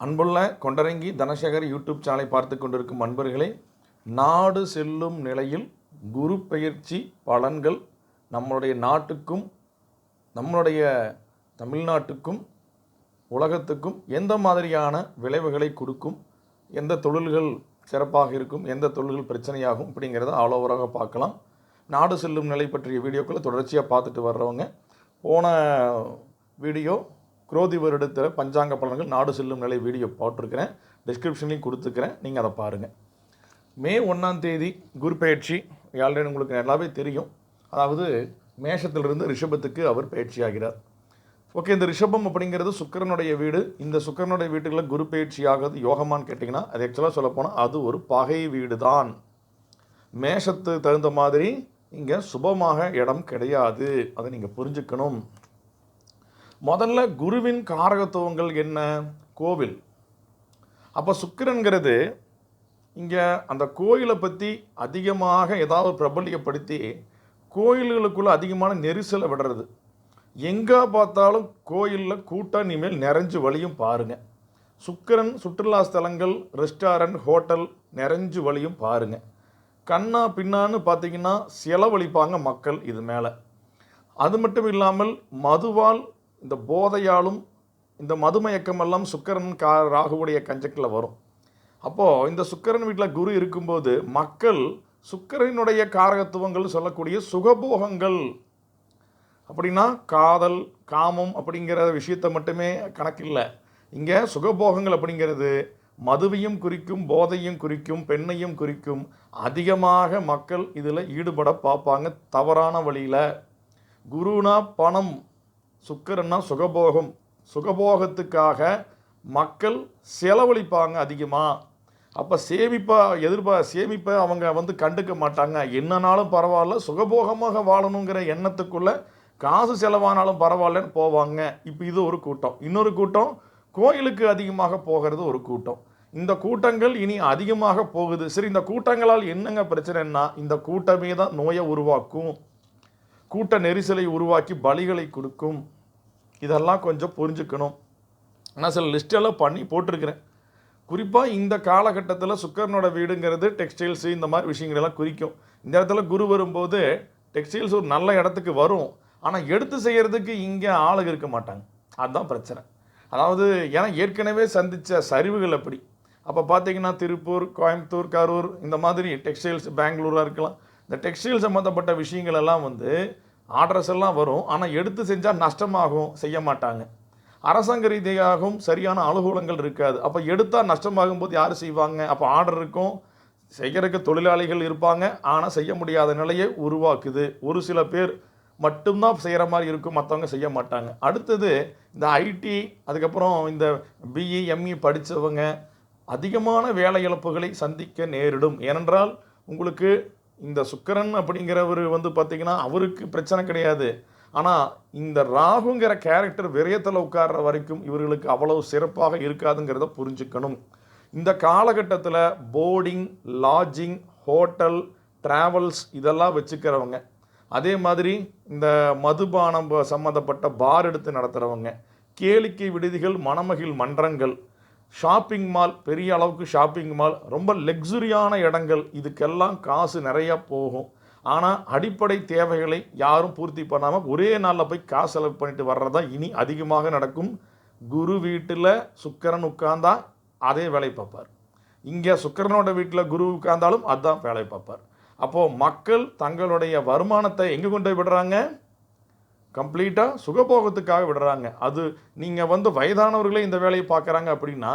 அன்புள்ள கொண்டரங்கி தனசேகர் யூடியூப் சேனலை பார்த்து கொண்டிருக்கும் அன்பர்களே நாடு செல்லும் நிலையில் குரு பெயர்ச்சி பலன்கள் நம்மளுடைய நாட்டுக்கும் நம்மளுடைய தமிழ்நாட்டுக்கும் உலகத்துக்கும் எந்த மாதிரியான விளைவுகளை கொடுக்கும் எந்த தொழில்கள் சிறப்பாக இருக்கும் எந்த தொழில்கள் பிரச்சனையாகும் அப்படிங்கிறத ஆலோவராக பார்க்கலாம். நாடு செல்லும் நிலை பற்றிய வீடியோக்களை தொடர்ச்சியாக பார்த்துட்டு வர்றவங்க போன வீடியோ குரோதி வருடத்தில் பஞ்சாங்க பலன்கள் நாடு செல்லும் நிலை வீடியோ போட்டிருக்கிறேன். டிஸ்கிரிப்ஷன்லையும் கொடுத்துருக்கிறேன். நீங்கள் அதை பாருங்கள் மே ஒன்றாம் தேதி குரு பயிற்சி ஆல்ரெடி உங்களுக்கு நல்லாவே தெரியும். அதாவது மேஷத்திலிருந்து ரிஷபத்துக்கு அவர் பயிற்சியாகிறார். ஓகே இந்த ரிஷபம் அப்படிங்கிறது சுக்கிரனுடைய வீடு. இந்த சுக்கிரனுடைய வீட்டுகளில் குரு பயிற்சி ஆகிறது யோகமான்னு கேட்டிங்கன்னா அது ஆக்சுவலாக சொல்லப்போனால் அது ஒரு பகை வீடு தான் மேஷத்து தகுந்த மாதிரி இங்கே சுபமாக இடம் கிடையாது. அதை நீங்கள் புரிஞ்சுக்கணும். முதல்ல குருவின் காரகத்துவங்கள் என்ன? கோவில். அப்போ சுக்கிரன்கிறது இங்கே அந்த கோயிலை பற்றி அதிகமாக ஏதாவது பிரபலியப்படுத்தி கோயில்களுக்குள்ளே அதிகமான நெரிசலை விடுறது. எங்கே பார்த்தாலும் கோயிலில் கூட்டம் இனிமேல் நிறைஞ்சு வழியும் பாருங்கள் சுக்கிரன் சுற்றுலா ஸ்தலங்கள் ரெஸ்டாரண்ட் ஹோட்டல் நிறைஞ்சு வழியும் பாருங்கள் கண்ணா பின்னான்னு பார்த்தீங்கன்னா செலவழிப்பாங்க மக்கள் இது மேலே. அது மட்டும் இல்லாமல் மதுவால் இந்த போதையாலும் இந்த மதுமயக்கம் எல்லாம் சுக்கரன் கா ராகுவுடைய கஞ்சக்கில் வரும். அப்போது இந்த சுக்கரன் வீட்டில் குரு இருக்கும்போது மக்கள் சுக்கரனுடைய காரகத்துவங்கள் சொல்லக்கூடிய சுகபோகங்கள். அப்படின்னா காதல் காமம் அப்படிங்கிற விஷயத்தை மட்டுமே கணக்கில்லை. இங்கே சுகபோகங்கள் அப்படிங்கிறது மதுவையும் குறிக்கும் போதையும் குறிக்கும் பெண்ணையும் குறிக்கும். அதிகமாக மக்கள் இதில் ஈடுபட பார்ப்பாங்க தவறான வழியில். குருனா பணம் சுக்கரன்னா சுகபோகம். சுகபோகத்துக்காக மக்கள் செலவழிப்பாங்க அதிகமாக அப்போ சேமிப்பாக எதிர்பார் சேமிப்பை அவங்க வந்து கண்டுக்க மாட்டாங்க. என்னனாலும் பரவாயில்ல சுகபோகமாக வாழணுங்கிற எண்ணத்துக்குள்ளே காசு செலவானாலும் பரவாயில்லன்னு போவாங்க. இப்போ இது ஒரு கூட்டம். இன்னொரு கூட்டம் கோயிலுக்கு அதிகமாக போகிறது ஒரு கூட்டம். இந்த கூட்டங்கள் இனி அதிகமாக போகுது. சரி இந்த கூட்டங்களால் என்னங்க பிரச்சனைன்னா இந்த கூட்டமே தான் நோயை உருவாக்கும். கூட்ட நெரிசலை உருவாக்கி பலிகளை கொடுக்கும். இதெல்லாம் கொஞ்சம் புரிஞ்சுக்கணும். நான் சில லிஸ்டெல்லாம் பண்ணி போட்டிருக்கிறேன். குறிப்பாக இந்த காலகட்டத்தில் சுக்கரனோட வீடுங்கிறது டெக்ஸ்டைல்ஸு இந்த மாதிரி விஷயங்களெல்லாம் குறிக்கும். இந்த இடத்துல குரு வரும்போது டெக்ஸ்டைல்ஸ் ஒரு நல்ல இடத்துக்கு வரும். ஆனால் எடுத்து செய்கிறதுக்கு இங்கே ஆளுங்க இருக்க மாட்டாங்க. அதுதான் பிரச்சனை. அதாவது ஏன்னா ஏற்கனவே சந்தித்த சரிவுகள் அப்படி. அப்போ பார்த்தீங்கன்னா திருப்பூர் கோயம்புத்தூர் கரூர் இந்த மாதிரி டெக்ஸ்டைல்ஸ் பெங்களூராக இருக்கலாம். இந்த டெக்ஸ்டைல் சம்மந்தப்பட்ட விஷயங்கள் எல்லாம் வந்து ஆர்டர்ஸ் எல்லாம் வரும். ஆனால் எடுத்து செஞ்சால் நஷ்டமாகும் செய்ய மாட்டாங்க. அரசாங்க ரீதியாகவும் சரியான அனுகூலங்கள் இருக்காது. அப்போ எடுத்தால் நஷ்டமாகும் போது யார் செய்வாங்க? அப்போ ஆர்டர் இருக்கும். செய்கிறதுக்கு தொழிலாளிகள் இருப்பாங்க. ஆனால் செய்ய முடியாத நிலையை உருவாக்குது. ஒரு சில பேர் மட்டும்தான் செய்கிற மாதிரி இருக்கும். மற்றவங்க செய்ய மாட்டாங்க. அடுத்தது இந்த ஐடி அதுக்கப்புறம் இந்த பிஇ எம்இ படித்தவங்க அதிகமான வேலை இழப்புகளை சந்திக்க நேரிடும். ஏனென்றால் உங்களுக்கு இந்த சுக்கரன் அப்படிங்கிறவர் வந்து பார்த்திங்கன்னா அவருக்கு பிரச்சனை கிடையாது. ஆனால் இந்த ராகுங்கிற கேரக்டர் விரயத்தில் உட்கார்ற வரைக்கும் இவர்களுக்கு அவ்வளவு சிறப்பாக இருக்காதுங்கிறத புரிஞ்சுக்கணும். இந்த காலகட்டத்தில் போர்டிங் லாட்ஜிங் ஹோட்டல் ட்ராவல்ஸ் இதெல்லாம் வச்சுக்கிறவங்க. அதே மாதிரி இந்த மதுபானம் சம்மந்தப்பட்ட பார் எடுத்து நடத்துகிறவங்க கேளிக்கை விடுதிகள் மணமகிழ் மன்றங்கள். ஷாப்பிங் மால் பெரிய அளவுக்கு ஷாப்பிங் மால் ரொம்ப லக்ஸுரியான இடங்கள். இதுக்கெல்லாம் காசு நிறையா போகும். ஆனால் அடிப்படை தேவைகளை யாரும் பூர்த்தி பண்ணாமல் ஒரே நாளில் போய் காசு செலவு பண்ணிட்டு வர்றதா இனி அதிகமாக நடக்கும். குரு வீட்டில் சுக்கரன் உட்கார்ந்தா அதே வேலை பார்ப்பார். இங்கே சுக்கரனோட வீட்டில் குரு உட்கார்ந்தாலும் அதுதான் வேலை பார்ப்பார். அப்போது மக்கள் தங்களுடைய வருமானத்தை எங்கே கொண்டு போய் விடுறாங்க? கம்ப்ளீட்டாக சுகபோகத்துக்காக விடுறாங்க. அது நீங்கள் வந்து வயதானவர்களே இந்த வேலையை பார்க்குறாங்க அப்படின்னா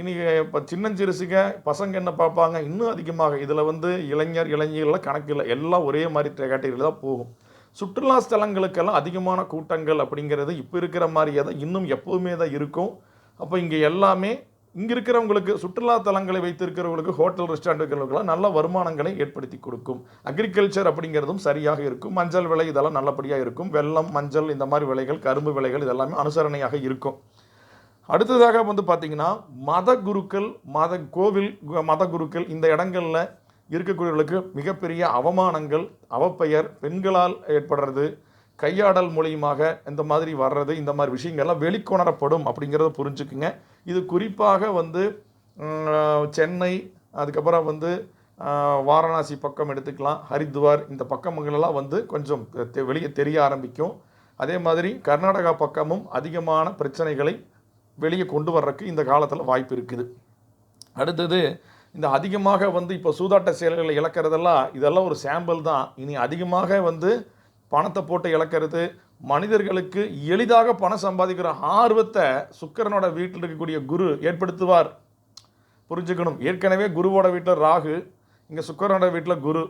இன்றைக்கி இப்போ சின்னஞ்சிறுசுங்க பசங்க என்ன பார்ப்பாங்க? இன்னும் அதிகமாக. இதில் வந்து இளைஞர் இளைஞர்கள்லாம் கணக்கு இல்லை. எல்லாம் ஒரே மாதிரி கேட்டகரியில் தான் போகும். சுற்றுலா ஸ்தலங்களுக்கெல்லாம் அதிகமான கூட்டங்கள் அப்படிங்கிறது இப்போ இருக்கிற மாதிரியே தான் இன்னும் எப்போவுமே தான் இருக்கும். அப்போ இங்கே எல்லாமே இங்கே இருக்கிறவங்களுக்கு சுற்றுலா தலங்களை வைத்திருக்கிறவங்களுக்கு ஹோட்டல் ரெஸ்டாரண்ட் இருக்கிறவங்களுக்கெல்லாம் நல்ல வருமானங்களை ஏற்படுத்தி கொடுக்கும். அக்ரிகல்ச்சர் அப்படிங்கிறதும் சரியாக இருக்கும். மஞ்சள் விலை இதெல்லாம் நல்லபடியாக இருக்கும். வெள்ளம் மஞ்சள் இந்த மாதிரி விலைகள் கரும்பு விலைகள் இதெல்லாமே அனுசரணையாக இருக்கும். அடுத்ததாக வந்து பார்த்திங்கன்னா மத குருக்கள் மத கோவில் கு- மத குருக்கள் இந்த இடங்களில் இருக்கக்கூடியவர்களுக்கு மிகப்பெரிய அவமானங்கள் அவப்பெயர் பெண்களால் ஏற்படுறது கையாடல் மூலியமாக இந்த மாதிரி வர்றது இந்த மாதிரி விஷயங்கள்லாம் வெளிக்கொணரப்படும் அப்படிங்கிறத புரிஞ்சுக்குங்க. இது குறிப்பாக வந்து சென்னை அதுக்கப்புறம் வந்து வாரணாசி பக்கம் எடுத்துக்கலாம். ஹரித்வார் இந்த பக்கங்களெல்லாம் வந்து கொஞ்சம் வெளியே தெரிய ஆரம்பிக்கும். அதே மாதிரி கர்நாடகா பக்கமும் அதிகமான பிரச்சனைகளை வெளியே கொண்டு வர்றதுக்கு இந்த காலத்தில் வாய்ப்பு இருக்குது. அடுத்தது இந்த அதிகமாக வந்து இப்போ சூதாட்ட செயல்களை இழக்கிறதெல்லாம் இதெல்லாம் ஒரு சாம்பிள் தான். இனி அதிகமாக வந்து பணத்தை போட்டு இழக்கிறது மனிதர்களுக்கு எளிதாக பணம் சம்பாதிக்கிற ஆர்வத்தை சுக்கரனோட வீட்டில் இருக்கக்கூடிய குரு ஏற்படுத்துவார். புரிஞ்சுக்கணும். ஏற்கனவே குருவோட வீட்டில் ராகு இங்கே சுக்கரனோட வீட்டில் குரு.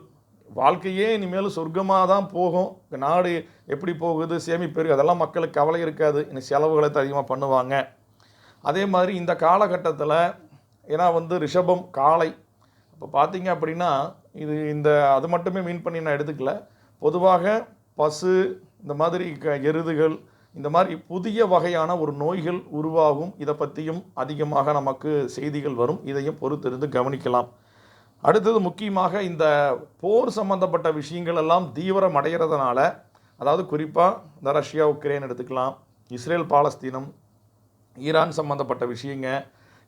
வாழ்க்கையே இனிமேல் சொர்க்கமாக தான் போகும். இந்த நாடு எப்படி போகுது சேமிப்பு அதெல்லாம் மக்களுக்கு கவலை இருக்காது. இனி செலவுகளை அதிகமாக பண்ணுவாங்க. அதே மாதிரி இந்த காலகட்டத்தில் ஏன்னா வந்து ரிஷபம் காளை இப்போ பார்த்தீங்க அப்படின்னா இது இந்த அது மட்டுமே மீன் பண்ணி நான் எடுத்துக்கல. பொதுவாக பசு இந்த மாதிரி க எருதுகள் இந்த மாதிரி புதிய வகையான ஒரு நோய்கள் உருவாகும். இதை பற்றியும் அதிகமாக நமக்கு செய்திகள் வரும். இதையும் பொறுத்திருந்து கவனிக்கலாம். அடுத்தது முக்கியமாக இந்த போர் சம்பந்தப்பட்ட விஷயங்கள் எல்லாம் தீவிரம் அடைகிறதுனால அதாவது குறிப்பாக இந்த ரஷ்யா உக்ரைன் எடுத்துக்கலாம் இஸ்ரேல் பாலஸ்தீனம் ஈரான் சம்பந்தப்பட்ட விஷயங்க.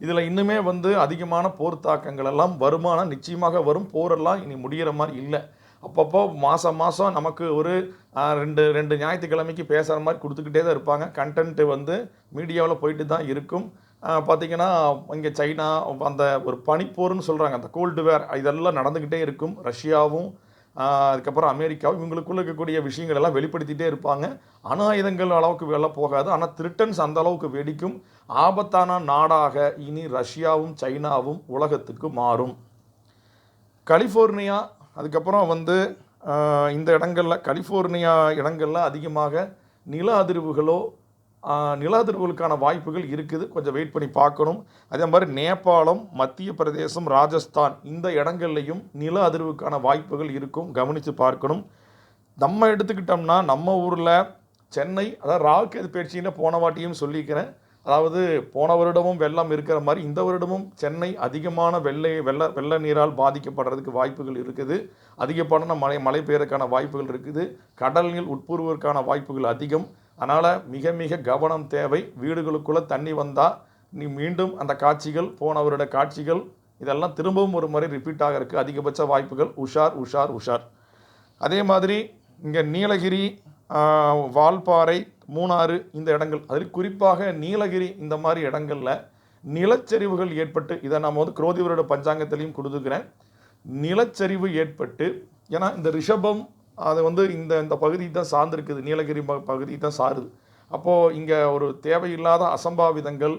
இதில் இன்னுமே வந்து அதிகமான போர் தாக்கங்கள் எல்லாம் வருமானம் நிச்சயமாக வரும். போரெல்லாம் இனி முடிகிற மாதிரி இல்லை. அப்பப்போ மாதம் மாதம் நமக்கு ஒரு ரெண்டு ரெண்டு ஞாயிற்றுக்கிழமைக்கு பேசுகிற மாதிரி கொடுத்துக்கிட்டே தான் இருப்பாங்க. கண்டென்ட்டு வந்து மீடியாவில் போயிட்டு தான் இருக்கும். பார்த்திங்கன்னா இங்கே சைனா அந்த ஒரு பனிப்போர்னு சொல்கிறாங்க அந்த கோல்டு வேர் இதெல்லாம் நடந்துக்கிட்டே இருக்கும். ரஷ்யாவும் அதுக்கப்புறம் அமெரிக்காவும் இவங்களுக்குள்ள இருக்கக்கூடிய விஷயங்கள் எல்லாம் வெளிப்படுத்திகிட்டே இருப்பாங்க. அணு ஆயுதங்கள் அளவுக்கு வெளில போகாது. ஆனால் திருட்டன்ஸ் அந்த அளவுக்கு வெடிக்கும். ஆபத்தான நாடாக இனி ரஷ்யாவும் சைனாவும் உலகத்துக்கு மாறும். கலிஃபோர்னியா அதுக்கப்புறம் வந்து இந்த இடங்களில் கலிஃபோர்னியா இடங்களில் அதிகமாக நில அதிர்வுகளோ நில அதிர்வுகளுக்கான வாய்ப்புகள் இருக்குது. கொஞ்சம் வெயிட் பண்ணி பார்க்கணும். அதே மாதிரி நேபாளம் மத்திய பிரதேசம் ராஜஸ்தான் இந்த இடங்கள்லையும் நில அதிர்வுக்கான வாய்ப்புகள் இருக்கும். கவனித்து பார்க்கணும். நம்ம எடுத்துக்கிட்டோம்னா நம்ம ஊரில் சென்னை அதாவது ராகுகேது பயிற்சின்னு போன வாட்டியும் சொல்லிக்கிறேன். அதாவது போன வருடமும் வெள்ளம் இருக்கிற மாதிரி இந்த வருடமும் சென்னை அதிகமான வெள்ளை வெள்ள வெள்ள நீரால் பாதிக்கப்படுறதுக்கு வாய்ப்புகள் இருக்குது. அதிகப்படன மழை மழை பெய்யறதுக்கான வாய்ப்புகள் இருக்குது. கடல் நீர் உட்புறுவதற்கான வாய்ப்புகள் அதிகம். அதனால் மிக மிக கவனம் தேவை. வீடுகளுக்குள்ளே தண்ணி வந்தால் நீ மீண்டும் அந்த காட்சிகள் போன வருட காட்சிகள் இதெல்லாம் திரும்பவும் ஒரு முறை ரிப்பீட் ஆகிறதுக்கு அதிகபட்ச வாய்ப்புகள் உஷார் உஷார் உஷார். அதே மாதிரி இங்கே நீலகிரி வால்பாறை மூணாறு இந்த இடங்கள். அதில் குறிப்பாக நீலகிரி இந்த மாதிரி இடங்களில் நிலச்சரிவுகள் ஏற்பட்டு இதை நாம் வந்து குரோதி வருட பஞ்சாங்கத்திலையும் கொடுத்துக்கிறேன் நிலச்சரிவு ஏற்பட்டு ஏன்னா இந்த ரிஷபம் அது வந்து இந்த இந்த பகுதி தான் சார்ந்திருக்குது. நீலகிரி பகுதி தான் சாருது. அப்போது இங்கே ஒரு தேவையில்லாத அசம்பாவிதங்கள்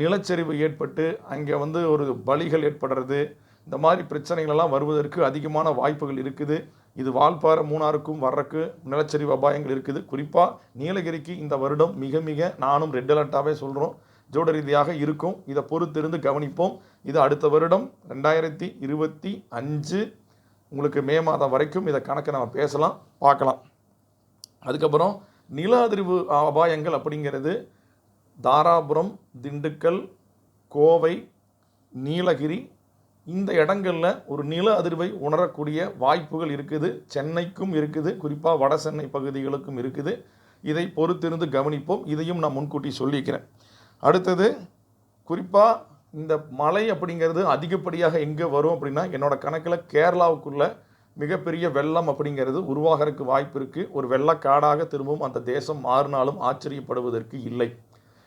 நிலச்சரிவு ஏற்பட்டு அங்கே வந்து ஒரு பலிகள் ஏற்படுறது இந்த மாதிரி பிரச்சனைகள் எல்லாம் வருவதற்கு அதிகமான வாய்ப்புகள் இருக்குது. இது வால்பாறை மூணாருக்கும் வர்றக்கு நிலச்சரிவு அபாயங்கள் இருக்குது. குறிப்பாக நீலகிரிக்கு இந்த வருடம் மிக மிக நானும் ரெட் அலர்ட்டாகவே சொல்கிறோம் ஜோட ரீதியாக இருக்கும். இதை பொறுத்திருந்து கவனிப்போம். இது அடுத்த வருடம் ரெண்டாயிரத்தி இருபத்தி அஞ்சு உங்களுக்கு மே மாதம் வரைக்கும் இதை கணக்கு நம்ம பேசலாம் பார்க்கலாம். அதுக்கப்புறம் நில அதிர்வு அபாயங்கள் அப்படிங்கிறது தாராபுரம் திண்டுக்கல் கோவை நீலகிரி இந்த இடங்களில் ஒரு நில அதிர்வை உணரக்கூடிய வாய்ப்புகள் இருக்குது. சென்னைக்கும் இருக்குது. குறிப்பாக வட சென்னை பகுதிகளுக்கும் இருக்குது. இதை பொறுத்திருந்து கவனிப்போம். இதையும் நான் முன்கூட்டி சொல்லிக்கிறேன். அடுத்தது குறிப்பாக இந்த மழை அப்படிங்கிறது அதிகப்படியாக எங்கே வரும் அப்படின்னா என்னோடய கணக்கில் கேரளாவுக்குள்ள மிகப்பெரிய வெள்ளம் அப்படிங்கிறது உருவாகிறதுக்கு வாய்ப்பு இருக்குது ஒரு வெள்ளக்காடாக திரும்பவும் அந்த தேசம் மாறினாலும் ஆச்சரியப்படுவதற்கு இல்லை.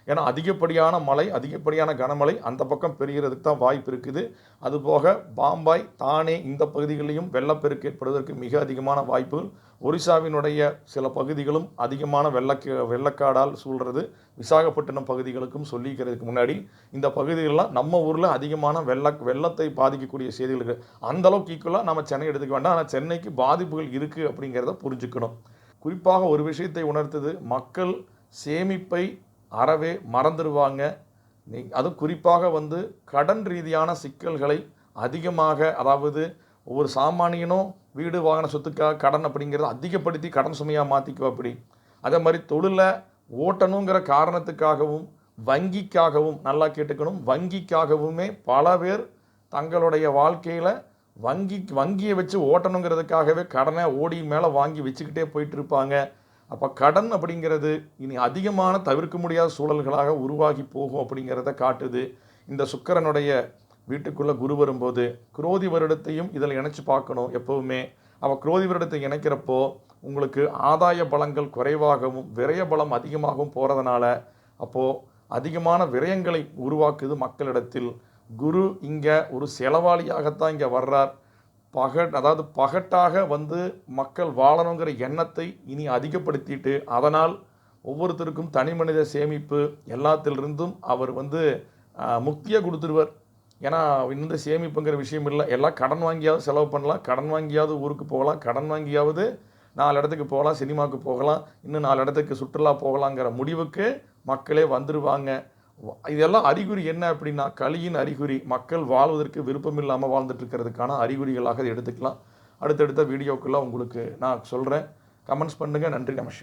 ஏன்னா அதிகப்படியான மழை அதிகப்படியான கனமழை அந்த பக்கம் பெறுகிறதுக்கு தான் வாய்ப்பு இருக்குது. அதுபோக பாம்பாய் தானே இந்த பகுதிகளிலும் வெள்ளப்பெருக்கு ஏற்படுவதற்கு மிக அதிகமான வாய்ப்புகள். ஒரிசாவினுடைய சில பகுதிகளும் அதிகமான வெள்ளக்க வெள்ளக்காடால் சூழ்கிறது விசாகப்பட்டினம் பகுதிகளுக்கும் சொல்லிக்கிறதுக்கு முன்னாடி இந்த பகுதிகளெலாம் நம்ம ஊரில் அதிகமான வெள்ள வெள்ளத்தை பாதிக்கக்கூடிய செய்திகள் இருக்குது அந்தளவுக்கு ஈக்குவலாக நம்ம சென்னை எடுத்துக்க வேண்டாம். ஆனால் சென்னைக்கு பாதிப்புகள் இருக்குது அப்படிங்கிறத புரிஞ்சுக்கணும். குறிப்பாக ஒரு விஷயத்தை உணர்த்தது. மக்கள் சேமிப்பை அறவே மறந்துடுவாங்க நீ அதுவும் குறிப்பாக வந்து கடன் ரீதியான சிக்கல்களை அதிகமாக அதாவது ஒவ்வொரு சாமானியனும் வீடு வாகன சொத்துக்காக கடன் அப்படிங்கிறத அதிகப்படுத்தி கடன் சுமையாக மாற்றிக்கோ அப்படி. அதே மாதிரி தொழிலை ஓட்டணுங்கிற காரணத்துக்காகவும் வங்கிக்காகவும் நல்லா கேட்டுக்கணும். வங்கிக்காகவுமே பல பேர் தங்களுடைய வாழ்க்கையில் வங்கி வங்கியை வச்சு ஓட்டணுங்கிறதுக்காகவே கடனை ஓடி மேலே வாங்கி வச்சுக்கிட்டே போயிட்டு இருப்பாங்க. அப்போ கடன் அப்படிங்கிறது இனி அதிகமான தவிர்க்க முடியாத சூழல்களாக உருவாகி போகும் அப்படிங்கிறத காட்டுது. இந்த சுக்கரனுடைய வீட்டுக்குள்ளே குரு வரும்போது குரோதி வருடத்தையும் இதில் இணைச்சி பார்க்கணும் எப்போவுமே. அவள் குரோதி வருடத்தை இணைக்கிறப்போ உங்களுக்கு ஆதாய பலங்கள் குறைவாகவும் விரய பலம் அதிகமாகவும் போகிறதுனால அப்போது அதிகமான விரயங்களை உருவாக்குது மக்களிடத்தில். குரு இங்கே ஒரு செலவாளியாகத்தான் இங்கே வர்றார். பகட் அதாவது பகட்டாக வந்து மக்கள் வாழணுங்கிற எண்ணத்தை இனி அதிகப்படுத்திட்டு அதனால் ஒவ்வொருத்தருக்கும் தனி மனித சேமிப்பு எல்லாத்திலிருந்தும் அவர் வந்து முக்தியாக முக்தியை கொடுத்துருவார். ஏன்னா இந்த சேமிப்புங்கிற விஷயம் இல்லை. எல்லாம் கடன் வாங்கியாவது செலவு பண்ணலாம். கடன் வாங்கியாவது ஊருக்கு போகலாம். கடன் வாங்கியாவது நாலு இடத்துக்கு போகலாம். சினிமாவுக்கு போகலாம். இன்னும் நாலு இடத்துக்கு சுற்றுலா போகலாங்கிற முடிவுக்கு மக்களே வந்துடுவாங்க இதெல்லாம் அறிகுறி என்ன அப்படின்னா கலியின் அறிகுறி மக்கள் வாழ்வதற்கு விருப்பம் இல்லாமல் வாழ்ந்துட்டு இருக்கிறதுக்கான அறிகுறிகளாக எடுத்துக்கலாம். அடுத்தடுத்த வீடியோக்கெல்லாம் உங்களுக்கு நான் சொல்கிறேன் கமெண்ட்ஸ் பண்ணுங்கள் நன்றி. நம